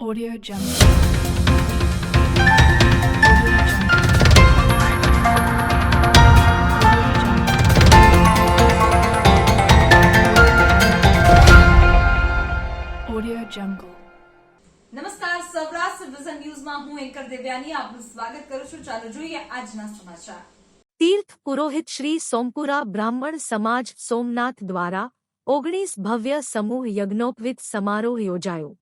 Audio Jungle. Audio Jungle. Audio Jungle. નમસ્કાર Saurashtra vision ન્યૂઝમાં હું એન્કર દેવ્યાની આપનું સ્વાગત કરું છું ચાલો જોઈએ આજના સમાચાર તીર્થ પુરોહિત શ્રી સોમપુરા બ્રાહ્મણ સમાજ સોમનાથ દ્વારા ઓગણીસ ભવ્ય સમૂહ યજ્ઞોપવિત સમારોહ યોજાયો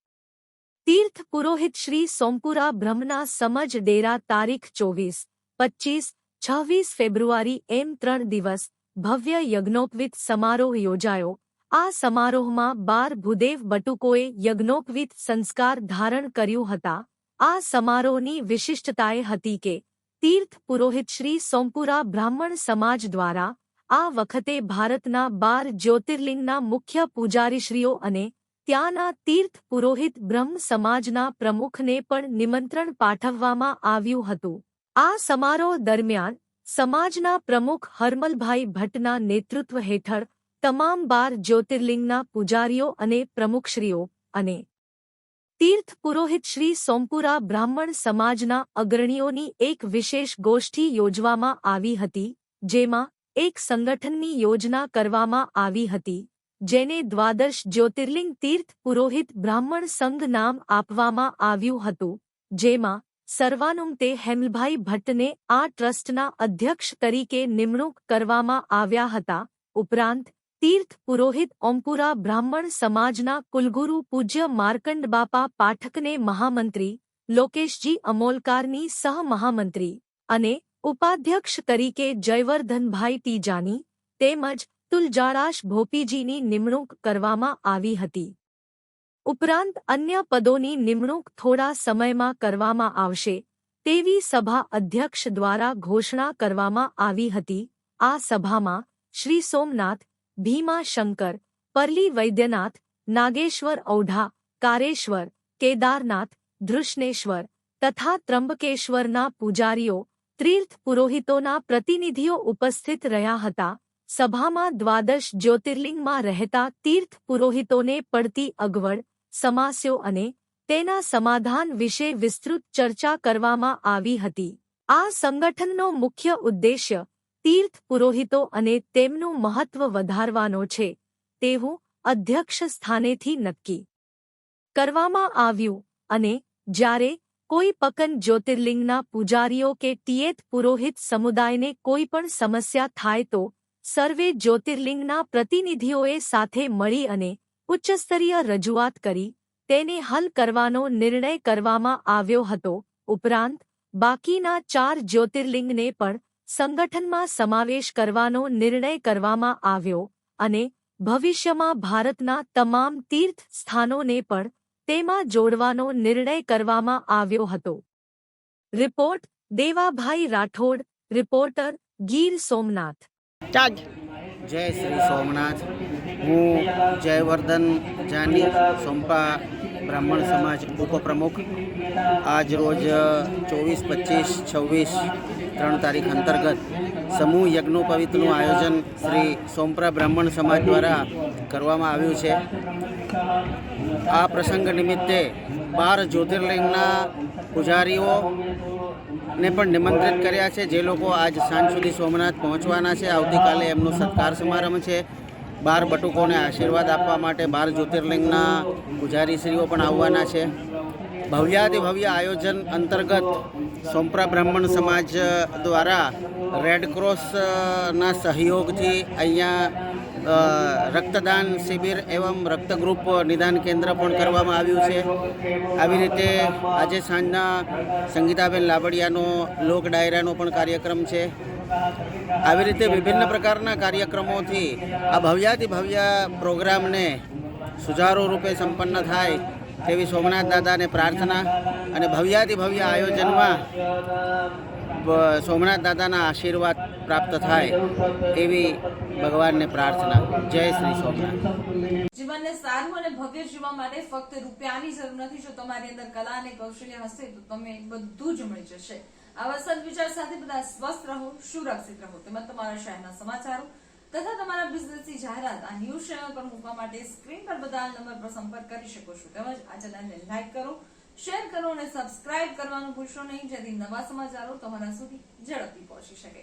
તીર્થ પુરોહિત શ્રી સોમપુરા બ્રહ્મના સમજ ડેરા તારીખ ચોવીસ પચ્ચીસ છવ્વીસ ફેબ્રુઆરી એમ ત્રણ દિવસ ભવ્ય યજ્ઞોપવિત સમારોહ યોજાયો. આ સમારોહમાં બાર ભૂદેવ બટુકોએ યજ્ઞોપવિત સંસ્કાર ધારણ કર્યું હતા. આ સમારોહની વિશિષ્ટતાએ હતી કે તીર્થ પુરોહિત શ્રી સોમપુરા બ્રાહ્મણ સમાજ દ્વારા આ વખતે ભારતના બાર જ્યોતિર્લિંગના મુખ્ય પૂજારીશ્રીઓ અને ત્યાંના તીર્થ પુરોહિત બ્રહ્મ સમાજના પ્રમુખને પણ નિમંત્રણ પાઠવવામાં આવ્યું હતું. આ સમારોહ દરમિયાન સમાજના પ્રમુખ હરમલભાઈ ભટ્ટના નેતૃત્વ હેઠળ તમામ બાર જ્યોતિર્લિંગના પૂજારીઓ અને પ્રમુખશ્રીઓ અને તીર્થ પુરોહિત શ્રી સોમપુરા બ્રાહ્મણ સમાજના અગ્રણીઓની એક વિશેષ ગોષ્ઠી યોજવામાં આવી હતી, જેમાં એક સંગઠનની યોજના કરવામાં આવી હતી. જેને દ્વાદશ જ્યોતિર્લિંગ તીર્થ પુરોહિત બ્રાહ્મણ સંઘ નામ આપવામાં આવ્યું હતું, જેમાં સર્વાનુમતે હેમલભાઈ ભટ્ટને આ ટ્રસ્ટના અધ્યક્ષ તરીકે નિમણૂક કરવામાં આવ્યા હતા. ઉપરાંત, તીર્થ પુરોહિત ઓમપુરા બ્રાહ્મણ સમાજના કુલગુરુ પૂજ્ય માર્કંડ બાપા પાઠકને મહામંત્રી, લોકેશજી અમોલકારની સહમહામંત્રી અને ઉપાધ્યક્ષ તરીકે જયવર્ધનભાઈ ટીજાની તેમજ તુલજારાશ ભોપીજીની નિમણૂક કરવામાં આવી હતી. ઉપરાંત અન્ય પદોની નિમણૂક થોડા સમયમાં કરવામાં આવશે, તેવી સભા અધ્યક્ષ દ્વારા ઘોષણા કરવામાં આવી હતી. આ સભામાં શ્રી સોમનાથ, ભીમા શંકર, પરલી વૈદ્યનાથ, નાગેશ્વર ઔઢા, કારેશ્વર, કેદારનાથ ધૃષ્ણેશ્વર તથા ત્રંબકેશ્વરના પૂજારીઓ, તીર્થ પુરોહિતોના પ્રતિનિધિઓ ઉપસ્થિત રહ્યા હતા. સભામાં દ્વાદશ જ્યોતિર્લિંગમાં રહેતા તીર્થ પુરોહિતોને પડતી અગવડ, સમાસ્યો અને તેના સમાધાન વિશે વિસ્તૃત ચર્ચા કરવામાં આવી હતી. આ સંગઠનનો મુખ્ય ઉદ્દેશ્ય તીર્થ પુરોહિતો અને તેમનું મહત્વ વધારવાનો છે. તેવું અધ્યક્ષ સ્થાનેથી નક્કી કરવામાં આવ્યું અને જ્યારે કોઈ પકન જ્યોતિર્લિંગના પૂજારીઓ કે ટીએથ પુરોહિત સમુદાયને કોઈ પણ સમસ્યા થાય તો સર્વે જ્યોતિર્લિંગના પ્રતિનિધિઓએ સાથે મળી અને ઉચ્ચસ્તરીય રજૂઆત કરી. તેને હલ કરવાનો નિર્ણય કરવામાં આવ્યો હતો. ઉપરાંત, બાકીના ચાર જ્યોતિર્લિંગને પણ સંગઠનમાં સમાવેશ કરવાનો નિર્ણય કરવામાં આવ્યો અને ભવિષ્યમાં ભારતના તમામ તીર્થ સ્થાનોને પણ તેમાં જોડવાનો નિર્ણય કરવામાં આવ્યો હતો. Report Devabhai Rathod, reporter Gir Somnath. ચાજ જય શ્રી સોમનાથ. હું જયવર્ધન જાની સોમપા બ્રાહ્મણ સમાજ ઉપપ્રમુખ. આજ રોજ ચોવીસ, પચીસ, છવ્વીસ, ત્રણ તારીખ અંતર્ગત સમૂહ યજ્ઞોપવિતનું આયોજન શ્રી સોમપરા બ્રાહ્મણ સમાજ દ્વારા કરવામાં આવ્યું છે. આ પ્રસંગ નિમિત્તે બાર જ્યોતિર્લિંગના પૂજારીઓ ને પણ નિમંત્રિત કર્યા છે. જે લોકો આજ સાંજ સુધી સોમનાથ પહોંચવાના છે. આવતીકાલે એમનો સત્કાર સમારંભ છે. બાર બટુકોને આશીર્વાદ આપવા માટે બાર જ્યોતિર્લિંગના પૂજારીશ્રીઓ પણ આવવાના છે. ભવ્યાતિ ભવ્ય આયોજન અંતર્ગત સોમપરા બ્રાહ્મણ સમાજ દ્વારા રેડક્રોસના સહયોગથી અહીંયા રક્તદાન શિબિર એવમ રક્તગ્રુપ નિદાન કેન્દ્ર પણ કરવામાં આવ્યું છે. આવી રીતે આજે સાંજના સંગીતાબેન લાબડિયાનો લોક ડાયરાનો પણ કાર્યક્રમ છે. આવી રીતે વિભિન્ન પ્રકારના કાર્યક્રમોથી આ ભવ્યાતિ ભવ્ય પ્રોગ્રામને સુચારુ રૂપે સંપન્ન થાય તેવી સોમનાથ દાદાને પ્રાર્થના અને ભવ્યાતિ ભવ્ય આયોજનમાં સોમનાથ દાદાના આશીર્વાદ પ્રાપ્ત થાય એવી ભગવાનને પ્રાર્થના. જય શ્રી સોમનાથ. જીવનને સારું અને ભવ્ય જીવવા માટે ફક્ત રૂપિયાની જરૂર નથી. જો તમારી અંદર કલા અને કૌશલ્ય હશે, તો તમે બધું જ મળી જશે. આવા સદવિચાર સાથે બધા સ્વસ્થ રહો, સુરક્ષિત રહો. તેમજ તમારા શહેરના સમાચારો તથા તમારા બિઝનેસની જાહેરાત, આ ન્યૂઝ ચેનલ પર મૂકવા માટે સ્ક્રીન પર બધા નંબર પર સંપર્ક કરી શકો છો. તેમજ આ ચેનલને લાઇક કરો, શેર કરો અને સબસ્ક્રાઇબ કરવાનું ભૂલશો નહીં, જેથી નવા સમાચારો તમારા સુધી ઝડપથી પહોંચી શકે.